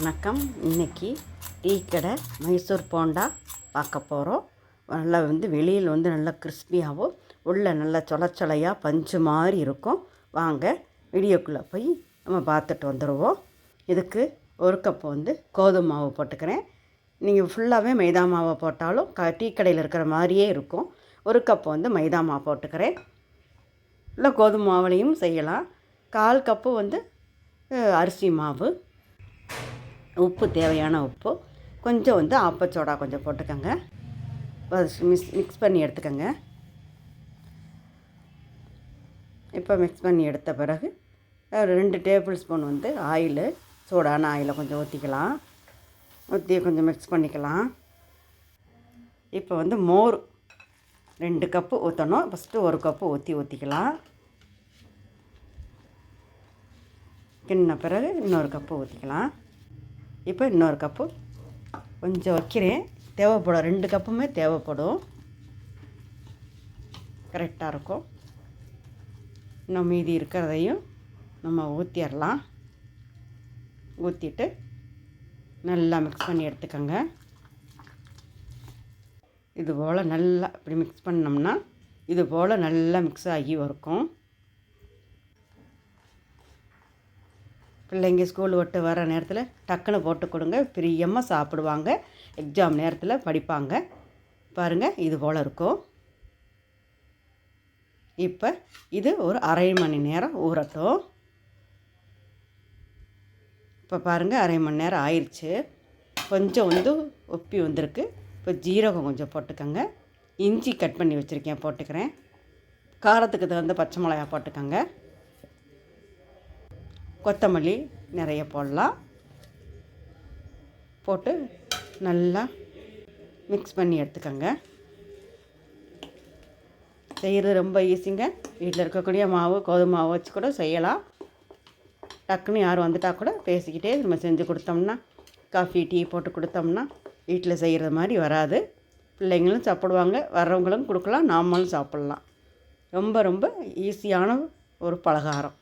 வணக்கம். இன்றைக்கி டீ கடை மைசூர் போண்டா பார்க்க போகிறோம் நல்லா வந்து வெளியில் வந்து நல்லா கிறிஸ்பியாகவும் உள்ளே நல்லா சொல சொலையாக பஞ்சு மாதிரி இருக்கும். வாங்க வீடியோக்குள்ளே போய் நம்ம பார்த்துட்டு வந்துடுவோம் இதுக்கு ஒரு கப் வந்து கோதுமை மாவு போட்டுக்கிறேன். நீங்கள் ஃபுல்லாகவே மைதா மாவை போட்டாலும் க டீ கடையில் இருக்கிற மாதிரியே இருக்கும். ஒரு கப் வந்து மைதா மாவு போட்டுக்கிறேன். இல்லை கோதுமை மாவுலையும் செய்யலாம். கால் கப்பு வந்து அரிசி மாவு. உப்பு தேவையான உப்பு. கொஞ்சம் வந்து ஆப்பச்சோடா கொஞ்சம் போட்டுக்கோங்க. மிக்ஸ் மிக்ஸ் பண்ணி எடுத்துக்கோங்க. இப்போ மிக்ஸ் பண்ணி எடுத்த பிறகு ரெண்டு டேபிள் ஸ்பூன் வந்து ஆயிலு சூடான ஆயிலை கொஞ்சம் ஊற்றிக்கலாம் ஊற்றி கொஞ்சம் மிக்ஸ் பண்ணிக்கலாம். இப்போ வந்து மோர் ரெண்டு கப்பு ஊற்றணும் ஃபஸ்ட்டு ஒரு கப்பு ஊற்றி ஊற்றிக்கலாம் கிண்ண பிறகு இன்னொரு கப்பு ஊற்றிக்கலாம் இப்போ இன்னொரு கப்பு. கொஞ்சம் வைக்கிறேன். தேவைப்படும். ரெண்டு கப்புமே தேவைப்படும். கரெக்டாக இருக்கும். இன்னும் மீதி இருக்கிறதையும் நம்ம ஊற்றிடலாம் ஊற்றிட்டு நல்லா மிக்ஸ் பண்ணி எடுத்துக்கோங்க. இது போல் நல்லா இப்படி மிக்ஸ் பண்ணோம்னா இது போல் நல்லா மிக்ஸ் ஆகி இருக்கும் பிள்ளைங்க ஸ்கூல் விட்டு வர நேரத்தில் டக்குன்னு போட்டு கொடுங்க. பிரியமாக சாப்பிடுவாங்க. எக்ஸாம் நேரத்தில் படிப்பாங்க. பாருங்கள் இது போல் இருக்கும். இப்போ இது ஒரு அரை மணி நேரம் ஊறட்டும். இப்போ பாருங்கள் அரை மணி நேரம் ஆயிடுச்சு கொஞ்சம் வந்து ஒப்பி வந்திருக்கு. இப்போ ஜீரகம் கொஞ்சம் போட்டுக்கோங்க. இஞ்சி கட் பண்ணி வச்சுருக்கேன் போட்டுக்கிறேன். காரத்துக்கு தகுந்த பச்சை மிளகா போட்டுக்கோங்க. கொத்தமல்லி நிறைய போடலாம். போட்டு நல்லா மிக்ஸ் பண்ணி எடுத்துக்கோங்க. செய்கிறது ரொம்ப ஈஸிங்க வீட்டில் இருக்கக்கூடிய மாவு கோதுமை மாவு வச்சு கூட செய்யலாம். டக்குன்னு யாரும் வந்துட்டால் கூட பேசிக்கிட்டே நம்ம செஞ்சு கொடுத்தோம்னா காஃபி டீ போட்டு கொடுத்தோம்னா வீட்டில் செய்கிறது மாதிரி வராது. பிள்ளைங்களும் சாப்பிடுவாங்க வர்றவங்களும் கொடுக்கலாம் நாமளும் சாப்பிட்லாம். ரொம்ப ரொம்ப ஈஸியான ஒரு பலகாரம்.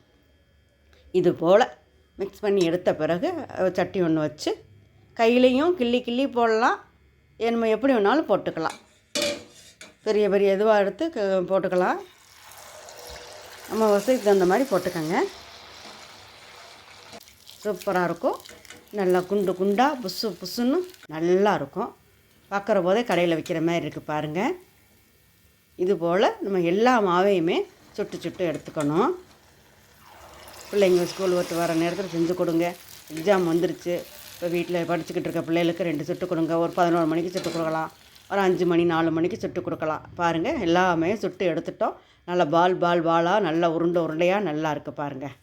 இது போல் மிக்ஸ் பண்ணி எடுத்த பிறகு சட்டி ஒன்று வச்சு கையிலையும் கிள்ளி கிள்ளி போடலாம். நம்ம எப்படி வேணாலும் போட்டுக்கலாம். பெரிய பெரிய இதுவாக எடுத்து க- போட்டுக்கலாம். நம்ம வசதிக்கு தகுந்த மாதிரி போட்டுக்கோங்க. சூப்பராக இருக்கும். நல்லா குண்டு குண்டாக புசு புசுன்னு நல்லா இருக்கும். பார்க்குற போதே கடையில் விற்கிற மாதிரி இருக்குது பாருங்கள் இது போல் நம்ம எல்லா மாவையுமே சுட்டு சுட்டு எடுத்துக்கணும். பிள்ளைங்க ஸ்கூல் விட்டு வர நேரத்தில் செஞ்சு கொடுங்க. எக்ஸாம் வந்துருச்சு. இப்போ வீட்டில் படிச்சுக்கிட்டு இருக்க பிள்ளைகளுக்கு ரெண்டு சுட்டு கொடுங்க. ஒரு பதினோரு மணிக்கு சுட்டு கொடுக்கலாம். ஒரு அஞ்சு மணி நாலு மணிக்கு சுட்டு கொடுக்கலாம். பாருங்கள் எல்லாமே சுட்டு எடுத்துட்டோம். நல்லா பால் பால் பாலாக நல்லா உருண்டை உருண்டையாக நல்லா இருக்குது பாருங்கள்